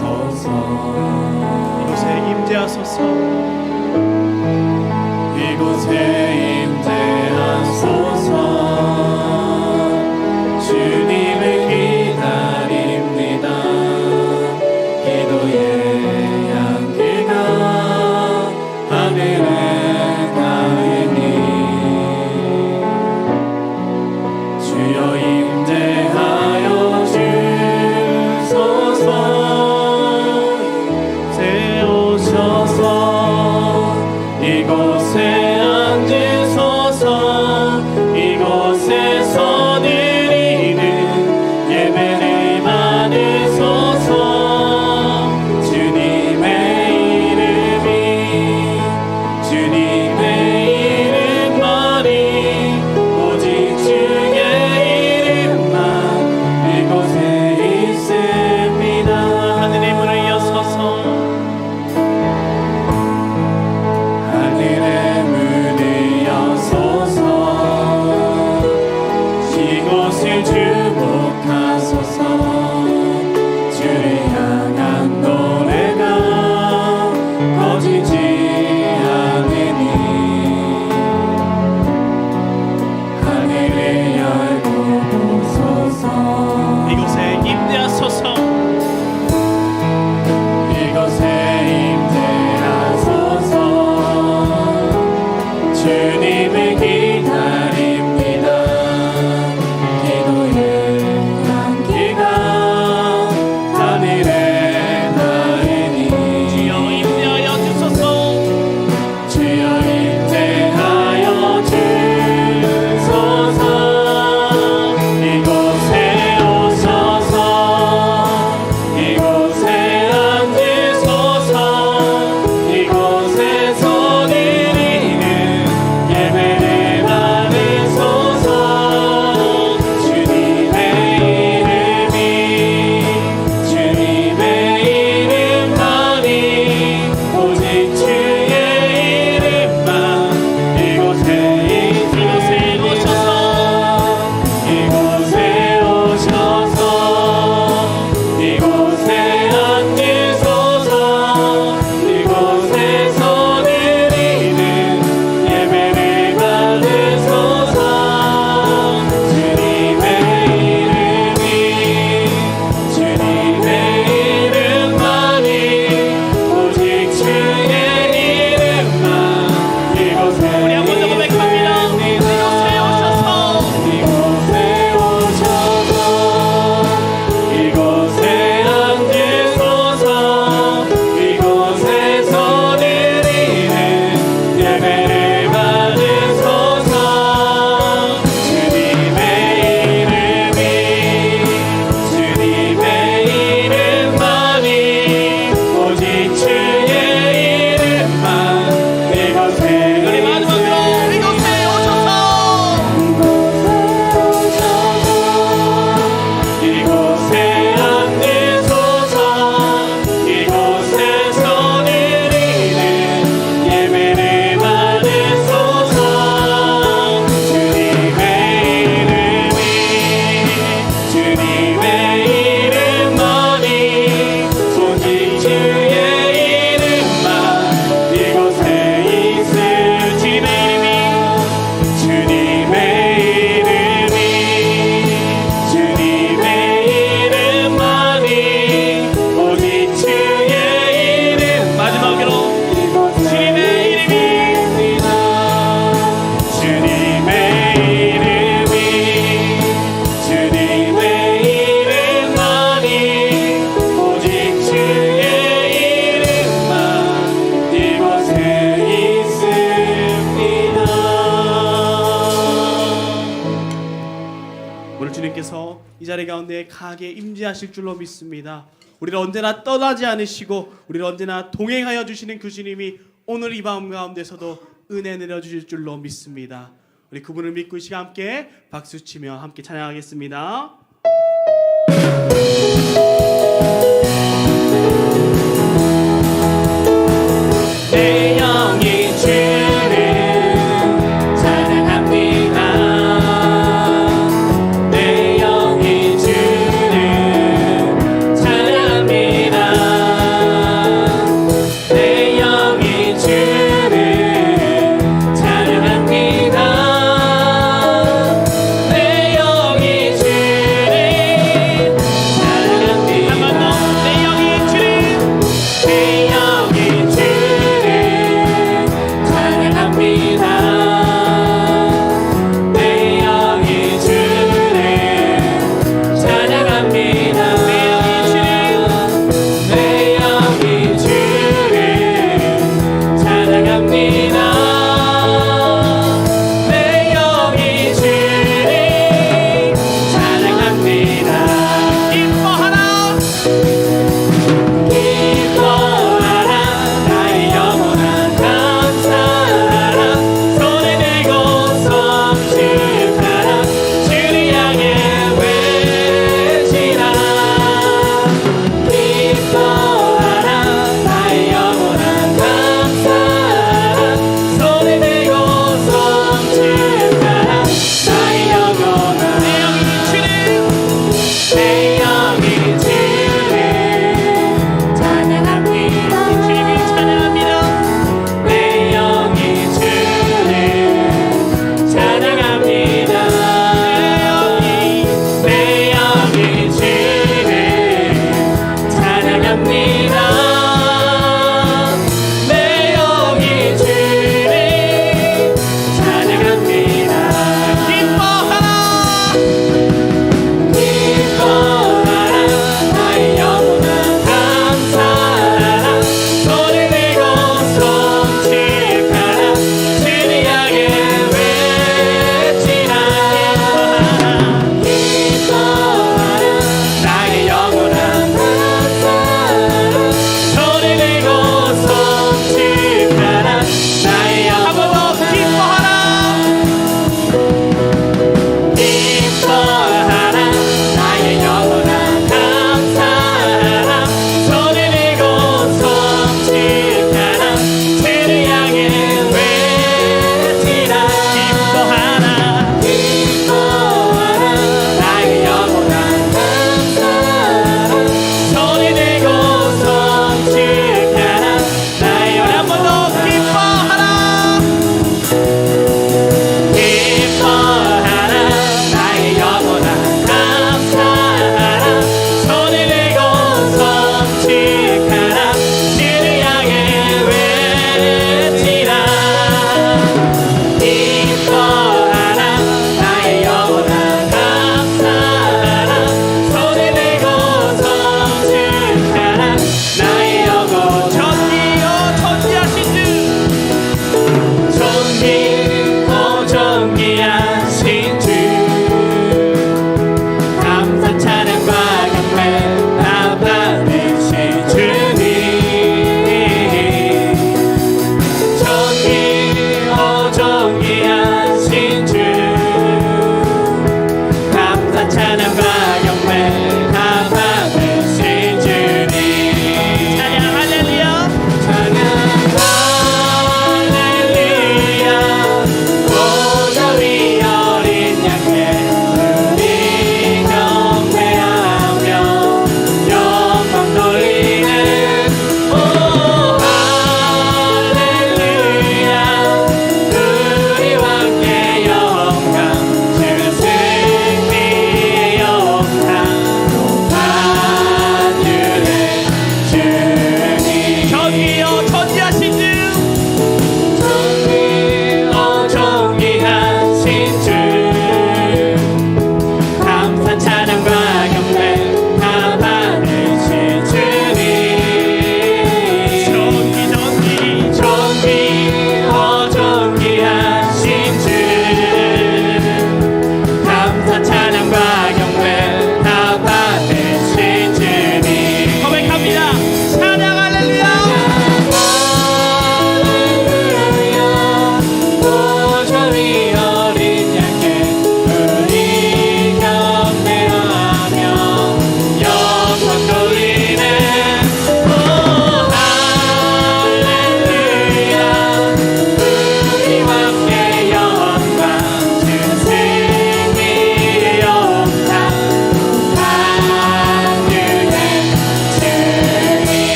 임재하소서. 이곳에 임재하소서. 하실 줄로 믿습니다. 우리를 언제나 떠나지 않으시고 우리를 언제나 동행하여 주시는 그 주님이 오늘 이 마음 가운데서도 은혜 내려 주실 줄로 믿습니다. 우리 그분을 믿고 이 시간 함께 박수 치며 함께 찬양하겠습니다.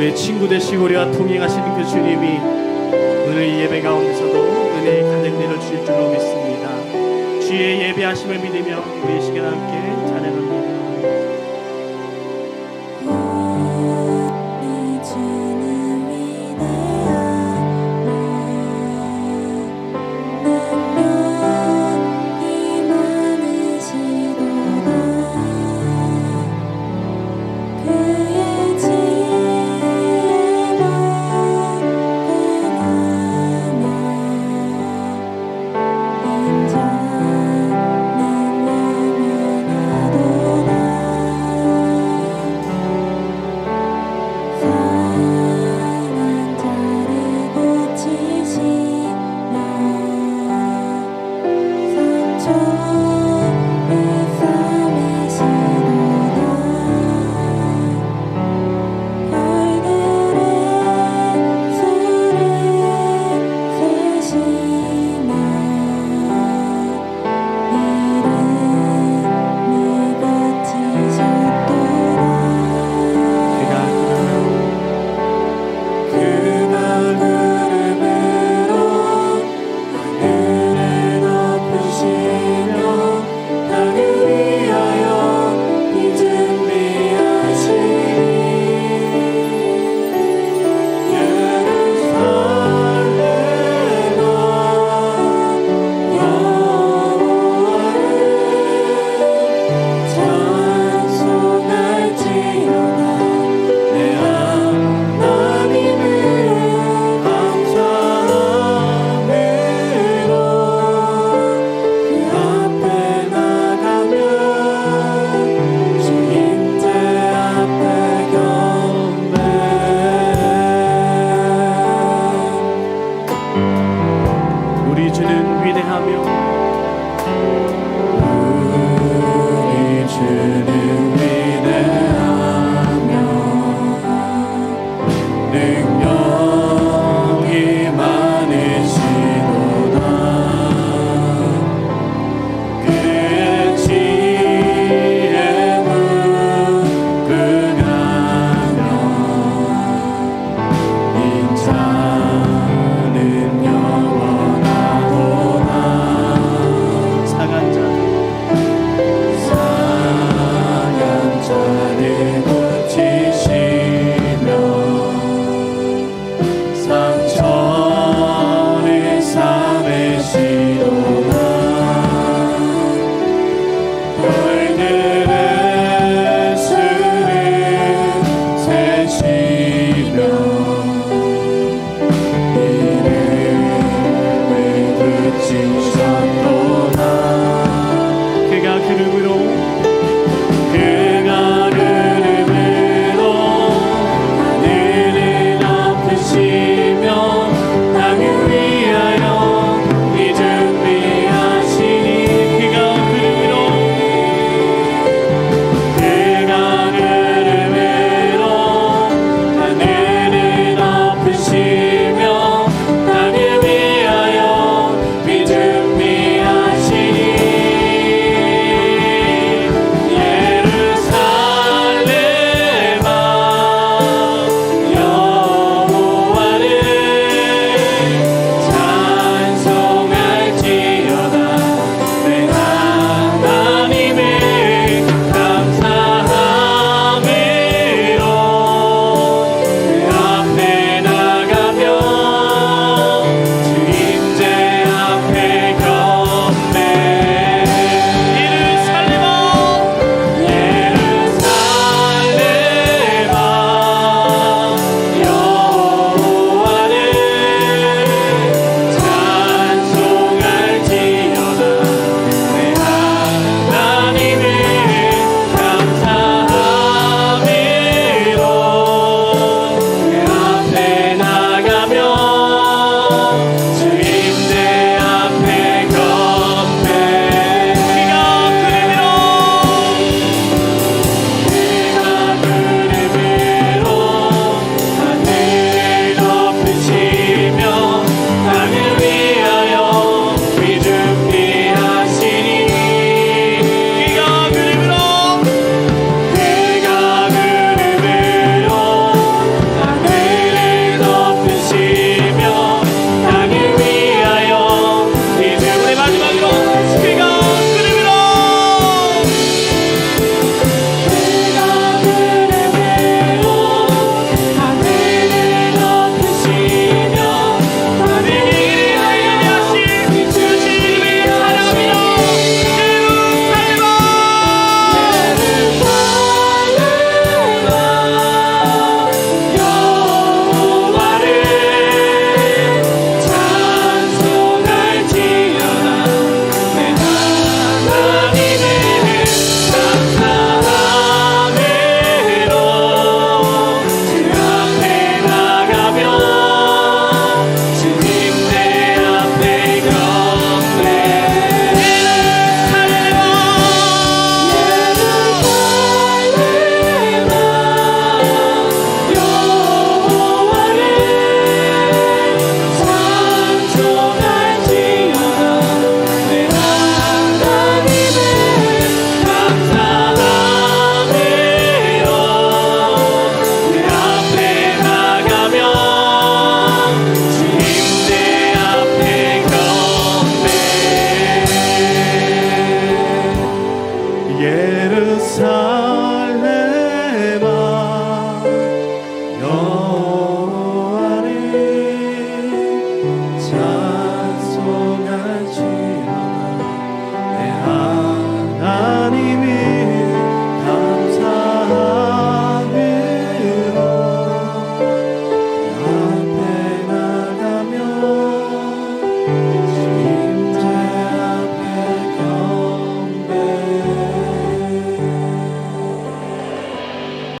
우리 친구 되시고 우리와 동행하시는 그 주님이 오늘 예배 가운데서도 은혜의 가득 내려주실 줄로 믿습니다. 주의 예배하심을 믿으며 우리 시간 함께 자녀를 믿습니다.